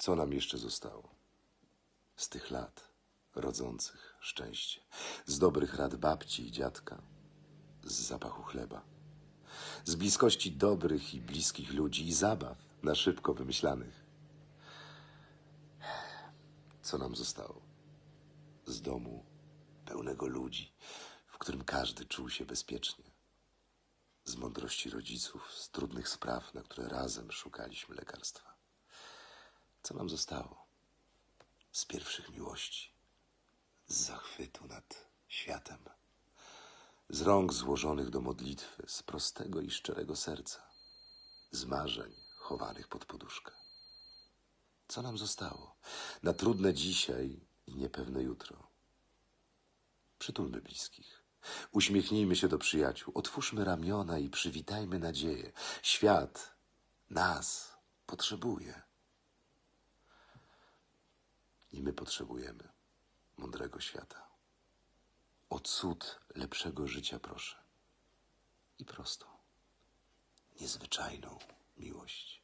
Co nam jeszcze zostało? Z tych lat rodzących szczęście, z dobrych rad babci i dziadka, z zapachu chleba, z bliskości dobrych i bliskich ludzi i zabaw na szybko wymyślanych. Co nam zostało? Z domu pełnego ludzi, w którym każdy czuł się bezpiecznie. Z mądrości rodziców, z trudnych spraw, na które razem szukaliśmy lekarstwa. Co nam zostało? Z pierwszych miłości, z zachwytu nad światem, z rąk złożonych do modlitwy, z prostego i szczerego serca, z marzeń chowanych pod poduszkę. Co nam zostało? Na trudne dzisiaj i niepewne jutro. Przytulmy bliskich. Uśmiechnijmy się do przyjaciół, otwórzmy ramiona i przywitajmy nadzieję. Świat nas potrzebuje. I my potrzebujemy mądrego świata. O cud lepszego życia proszę. I prostą, niezwyczajną miłość.